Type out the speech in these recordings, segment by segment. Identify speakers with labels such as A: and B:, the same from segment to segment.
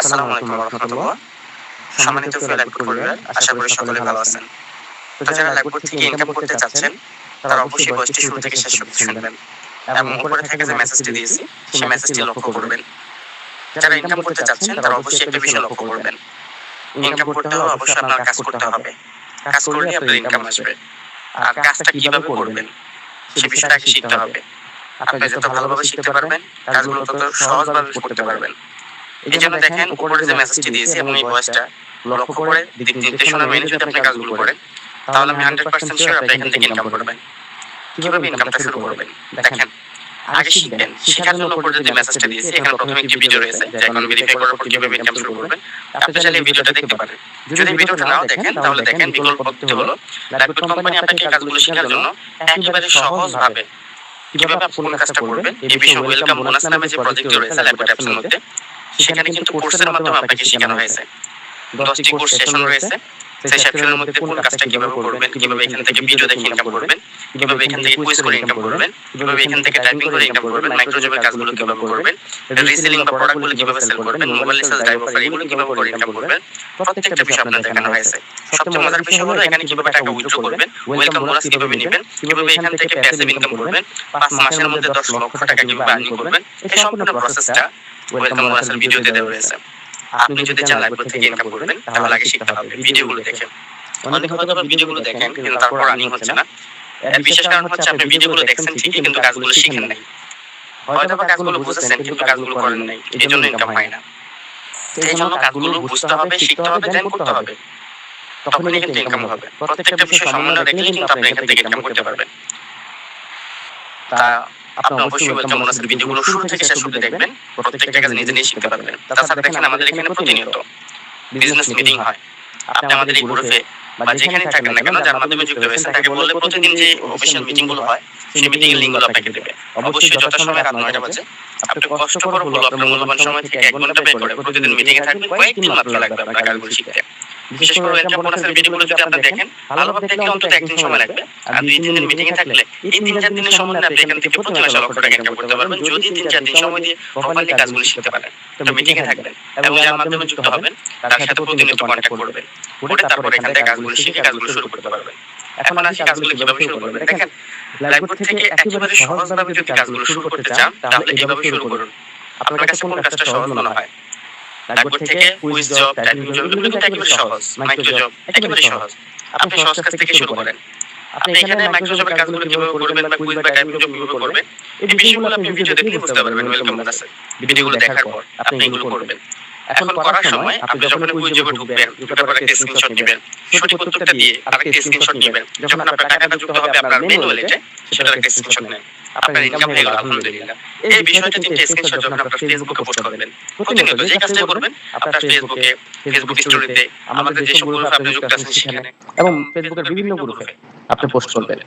A: আসসালামু আলাইকুম রহমতুল্লাহ। সম্মানিত লাইফ পরিবার আশা করি সকলে ভালো আছেন। তো যারা লাইফ থেকে ইনকাম করতে চাচ্ছেন তারা অবশ্যই বয়সটি শুরু থেকে শেষ পর্যন্ত শুনবেন। এবং উপরে থেকে যে মেসেজটি দিয়েছি সেই মেসেজটি লক্ষ্য করবেন। যারা ইনকাম করতে চাচ্ছেন তারা অবশ্যই একটা বিষয় লক্ষ্য করবেন। ইনকাম করতে হলে অবশ্যই আপনার কাজ করতে হবে। কাজ করলে আপনার ইনকাম আসবে। আর কাজটা কীভাবে করবেন সে বিষয়টা শিখতে হবে আপনি যত ভালোভাবে শিখতে পারবেন কাজগুলো তত সহজভাবে করতে পারবেন এই জন্য দেখেন উপরে যে মেসেজটি দিয়েছি এবং এই ভয়েসটা লক্ষ্য করে দিক নির্দেশনা মেনে যদি আপনি কাজগুলো করেন তাহলে আমি হান্ড্রেড পার্সেন্ট শিওর আপনি এখান থেকে ইনকাম করবেন। কীভাবে ইনকামটা শুরু করবেন? দেখেন আগে শিখবেন শেখার জন্য উপরে যে মেসেজটা দিয়েছি এখানে প্রথমে একটি ভিডিও রয়েছে যে এখন ভেরিফাই করার পর কীভাবে ইনকাম শুরু করবেন আপনি চাইলে এই ভিডিওটা দেখতে পারেন। যদি ভিডিওটা নাও দেখেন তাহলে দেখেন বিকল্প পদ্ধতি হলো লাইফবোট কোম্পানি আপনাকে কাজগুলো শেখার জন্য একেবারে সহজভাবে কীভাবে আপনি কোন কাজটা করবেন এই বিষয়ে ওয়েলকাম বোনাস নামে যে প্রজেক্টটি রয়েছে অ্যাপসের মধ্যে সেখানে কিন্তু কোর্সের মাধ্যমে আপনাকে শেখানো হয়েছে। দশটি কোর্স সেশন রয়েছে। সেই সেশনের মধ্যে কোন কাজটা কীভাবে করবেন? কীভাবে এখান থেকে ভিডিও দেখে ইনকাম করবেন? কীভাবে এখান থেকে কুইজ করে ইনকাম করবেন? কীভাবে এখান থেকে টাইপিং করে ইনকাম করবেন? মাইক্রোজবের কাজগুলো কীভাবে করবেন? রিসেলিং বা প্রোডাক্টগুলো কীভাবে সেল করবেন? মোবাইল সেল ড্রাইভ অফার এগুলো কীভাবে করে ইনকাম করবেন? প্রত্যেকটা বিষয় আপনাদের দেখানো হয়েছে। সবচেয়ে মজার বিষয় হলো এখানে কীভাবে টাকা উইথড্র করবেন। ওয়েলকাম বোনাস কীভাবে নেবেন কীভাবে এখান থেকে প্যাসিভ ইনকাম করবেন পাঁচ মাসের মধ্যে দশ লক্ষ টাকা কীভাবে আর্নিং করবেন এই সম্পূর্ণ প্রসেসটা ওয়েলকাম বোনাসের ভিডিওতে দেওয়া রয়েছে আপনি যদি চান লাইভ থেকে ইনকাম করবেন তাহলে আগে শিখতে হবে। ভিডিওগুলো দেখেন। অনেক হয়তো বা ভিডিওগুলো দেখেন কিন্তু তারপর রানিং হচ্ছে না। এর বিশেষ কারণ হচ্ছে আপনি ভিডিওগুলো দেখছেন ঠিকই কিন্তু কাজগুলো শিখেন নাই। হয়তো বা কাজগুলো বুঝেছেন কিন্তু কাজগুলো করেন নাই। এই জন্য ইনকাম হয় না। এই জন্য কাজগুলো বুঝতে হবে শিখতে হবে দেন করতে হবে। তখনই কিন্তু ইনকাম হবে। প্রত্যেকটা বিষয় সম্বন্ধে দেখলে কিন্তু আপনি এখান থেকে ইনকাম করতে পারবেন। তা আপনি অবশ্যই ওয়েলকাম বোনাসের ভিডিওগুলো শুরু থেকে শেষ অবধি দেখবেন প্রত্যেকটা কাজ নিজে নিজে শিখতে পারবেন। তাছাড়া দেখেন আমাদের এখানে প্রতিনিয়ত বিজনেস মিটিং হয়। আপনি আমাদের এই গ্রুপে বা যেখানে থাকেন না কেন যার মাধ্যমে যুক্ত হয়েছেন তাকে বললে প্রতিদিন যে অফিসিয়াল মিটিংগুলো হয় সেই মিটিং এর লিঙ্কগুলো আপনাকে দেবে। অবশ্যই যথাসময়ে রাত নয়টা বাজে আপনি কষ্ট করে হলো আপনার মূল্যবান সময় থেকে এক ঘণ্টা ব্যয় করে প্রতিদিন মিটিং এ থাকবেন কয়েকদিন মাত্র লাগবে আপনার কাজগুলো শিখতে। বিশেষ করে ওয়েলকাম বোনাসের ভিডিওগুলো যদি আপনি দেখেন ভালোভাবে দেখলে অন্তত একদিন সময় লাগবে। আর দুই তিন দিন মিটিং এ থাকলে এই তিন চার দিনের সময় আপনি এখান থেকে প্রতি মাসে লক্ষ টাকা ইনকাম করতে পারবেন যদি তিন চার দিন সময় দিয়ে প্রপারলি কাজগুলো শিখতে পারেন তো মিটিং এ থাকবেন। এবং যার মাধ্যমে যুক্ত হবেন তার সাথে প্রতিনিয়ত কন্ট্যাক্ট করবেন। করে তারপর এখান থেকে কাজগুলো শিখে কাজগুলো শুরু করতে পারবেন। এখন আসি কাজগুলো কীভাবে শুরু করবেন। দেখেন লাইভবোর্ড থেকে একেবারে সহজভাবে যদি কাজগুলো শুরু করতে চান তাহলে এভাবে শুরু করুন? আপনার কাছে কোন কাজটা সহজ? মনে হয় লাইভবোর্ড থেকে কুইজ জব টাইপিং জব এগুলো কিন্তু একেবারে সহজ মাইক্রো জব একেবারে সহজ। আপনি সহজ কাজ থেকে শুরু করেন। আপনি এখানে মাইক্রো জবের কাজগুলো কীভাবে করবেন বা কুইজ বা টাইপিং জব কীভাবে করবেন এই বিষয়গুলো আপনি ভিডিও দেখে বুঝতে পারবেন ওয়েলকাম আছে ভিডিওগুলো দেখার পর আপনি এগুলো করবেন। এখন করার সময় আপনি যখন ঢুকবেন ঢুকার পর একটা স্ক্রিনশট নেবেন সঠিক উত্তরটা দিয়ে আরেকটা স্ক্রিনশট নেবেন যখন আপনার টাকাটা যুক্ত হবে আপনার ওয়ালেটে সেটার একটা স্ক্রিনশট নেন। আপনার ইনকাম হয়ে গেল আলহামদুলিল্লাহ। এই বিষয়টা তিনটে স্ক্রিনশট যখন আপনার ফেসবুকে পোস্ট করবেন প্রতিনিয়ত যে কাজটা করবেন আপনার ফেসবুকে ফেসবুক স্টোরিতে আমাদের যেসব গ্রুপে আপনি যুক্ত আছেন সেখানে
B: এবং ফেসবুকের বিভিন্ন গ্রুপে আপনি পোস্ট করবেন।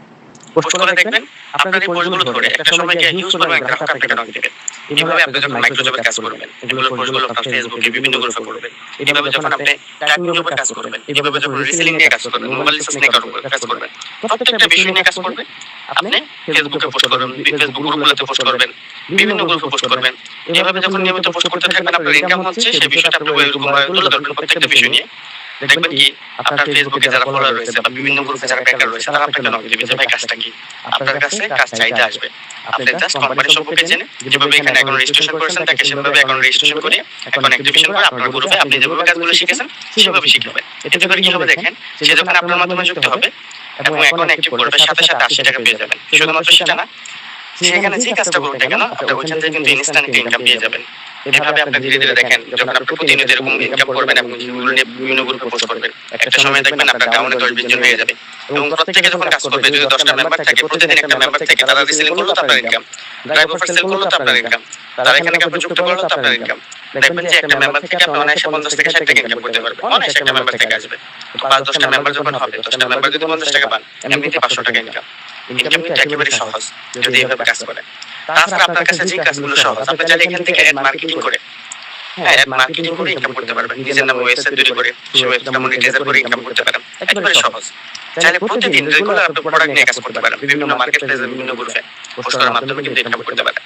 A: পোস্ট করে দেখবেন আপনার এই পোস্টগুলো ধরে। একটা সময় গিয়ে হিউজ পরিমাণ গ্রাহক আপনাকে নক দিবে এইভাবে আপনি যখন মাইক্রোজবের কাজ করবেন এগুলো পোস্টগুলো আপনার ফেসবুকে বিভিন্ন গ্রুপে করবেন। এইভাবে যখন আপনি টাইপিং জবের কাজ করবেন এইভাবে যখন রিসেলিং নিয়ে কাজ করবেন মোবাইল রিসার্চ নিয়ে কাজ করবেন প্রত্যেকটা বিষয় নিয়ে কাজ করবেন আপনি ফেসবুকে পোস্ট করবেন ফেসবুক গ্রুপগুলোতে পোস্ট করবেন বিভিন্ন গ্রুপে পোস্ট করবেন। এইভাবে যখন নিয়মিত পোস্ট করতে থাকবেন আপনার ইনকাম হচ্ছে সেই বিষয়টা আপনি এরকম ভাবে তুলে ধরবেন প্রত্যেকটা বিষয় নিয়ে দেখবেন কি আপনার ফেসবুকে যারা ফলোয়ার রয়েছে বা বিভিন্ন গ্রুপে যারা বেকার রয়েছে তারা আপনাকে নক দিবে যে ভাই কাজটা কি আপনার কাছে কাজ চাইতে আসবে। আপনি জাস্ট কোম্পানি সম্পর্কে জেনে যেভাবে এখানে এখন রেজিস্ট্রেশন করেছেন তাকে সেভাবে এখন রেজিস্ট্রেশন করে এখন অ্যাক্টিভেশন করে আপনার গ্রুপে আপনি যেভাবে কাজগুলো শিখেছেন সেভাবে শিখবেন এতে করে কি হবে দেখেন সে যখন আপনার মাধ্যমে যুক্ত হবে এবং এখন অ্যাক্টিভ করবে সাথে সাথে আশি টাকা পেয়ে যাবেন। শুধুমাত্র সেটা না সেখানে যে কাজটা করবে কেন আপনি ওইখান থেকে কিন্তু ইনস্ট্যান্ট ইনকাম পেয়ে যাবেন এভাবে আপনি ধীরে ধীরে দেখেন যখন আপনি প্রতিনিয়ত এরকম ইনকাম করবেন এবং সেগুলো নিয়ে বিভিন্ন গ্রুপে পোস্ট করবেন। একটা সময় দেখবেন আপনার ডাউনে দশ বিশ জন হয়ে যাবে এবং প্রত্যেকে যখন কাজ করবে যদি দশটা মেম্বার থাকে প্রতিদিন একটা মেম্বার থেকে তারা রিসেলিং করল তো আপনার ইনকাম ড্রাইভ অফার সেল করল তো আপনার ইনকাম তারা এখানে কাপড় যুক্ত করল তো আপনার ইনকাম দেখবেন যে একটা মেম্বার থেকে আপনি অনায়াসে পঞ্চাশ থেকে ষাট টাকা ইনকাম করতে পারবেন অনায়াসে একটা মেম্বার থেকে আসবে পাঁচ দশটা মেম্বার যখন হবে দশটা মেম্বার যদি পঞ্চাশ টাকা পান এমনিতে পাঁচশো টাকা ইনকাম ইনকাম কিন্তু একেবারে সহজ যদি এভাবে কাজ করেন তাছাড়া আপনার কাছে যে কাজগুলো সহজ। আপনি চাইলে এখান থেকে অ্যাড মার্কেটিং করে হ্যাঁ মার্কেটিং করে ইনকাম করতে পারবেন। নিজের নামে ওয়েবসাইট তৈরি করে সেই ওয়েবসাইটটা মনিটাইজার করে ইনকাম করতে পারেন। একেবারে সহজ। চাইলে প্রতিদিন রেগুলার আপনি প্রোডাক্ট নিয়ে কাজ করতে পারেন বিভিন্ন মার্কেট প্লেসে বিভিন্ন গ্রুপে পোস্ট করার মাধ্যমে কিন্তু ইনকাম করতে পারেন।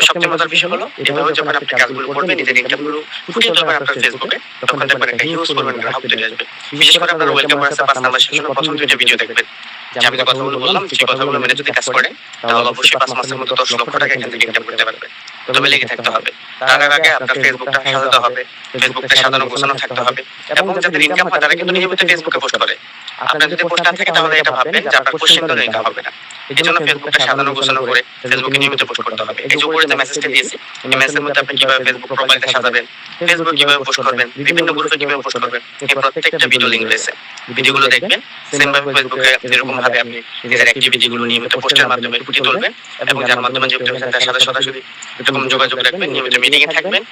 A: সবচেয়ে মজার বিষয় হলো এভাবে যখন আপনি কাজগুলো করবেন নিজের ইনকামগুলো ফুটিয়ে তুলবেন আপনার ফেসবুকে তখন দেখবেন একটা হিউজ পরিমাণ গ্রাহক তৈরি আসবে বিশেষ করে আপনার ওয়েলকাম বোনাসের পাঁচ নাম্বার সেশনের প্রথম দুইটা ভিডিও দেখবেন যে আমি যে কথাগুলো বললাম সেই কথাগুলো মেনে যদি কাজ করে তাহলে অবশ্যই পাঁচ মাসের মধ্যে দশ লক্ষ টাকা এখান থেকে ইনকাম করতে পারবে। তবে লেগে থাকতে হবে। তার আগে আপনার ফেসবুকটা সাজাতে হবে ফেসবুকটা সাজানো গোছানো থাকতে হবে। এবং যাদের ইনকাম হয় তারা কিন্তু নিয়মিত ফেসবুকে পোস্ট করে। আপনার যদি পোস্ট না থাকে তাহলে এটা ভাববেন যে আপনার কোশ্চেন করে ইনকাম হবে না। এই জন্য ফেসবুকটা সাজানো গোছানো করে ফেসবুকে নিয়মিত পোস্ট করতে হবে। এই যে উপরে যে মেসেজটা দিয়েছি এই মেসেজের মধ্যে আপনি কীভাবে ফেসবুক প্রোফাইলটা সাজাবেন ফেসবুক কীভাবে পোস্ট করবেন বিভিন্ন গ্রুপে কীভাবে পোস্ট করবেন এই প্রত্যেকটা ভিডিও লিংক রয়েছে। ভিডিওগুলো দেখবেন সেম ভাবে ফেসবুকে এরকম ভাবে আপনি নিজের অ্যাক্টিভিটি গুলো নিয়মিত পোস্টের মাধ্যমে ফুটিয়ে তুলবেন এবং যার মাধ্যমে যুক্ত হয়েছেন তার সাথে সরাসরি এরকম যোগাযোগ রাখবেন নিয়মিত মিটিং এ থাকবেন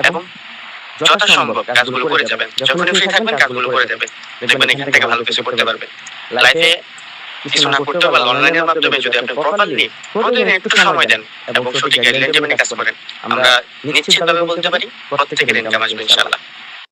A: এবং যথাসম্ভব কাজগুলো করে যাবেন। যখনই ফ্রি থাকবেন কাজগুলো করে যাবেন। দেখবেন এখান থেকে ভালো কিছু করতে পারবেন। লাইফে কিছু না করতে পারলে অনলাইনের মাধ্যমে যদি আপনি প্রপারলি প্রতিদিন একটু সময় দেন এবং সঠিক গাইডলাইন মেনে কাজ করেন। আমরা নিশ্চিতভাবে বলতে পারি প্রত্যেকের ইনকাম আসবে ইনশাআল্লাহ।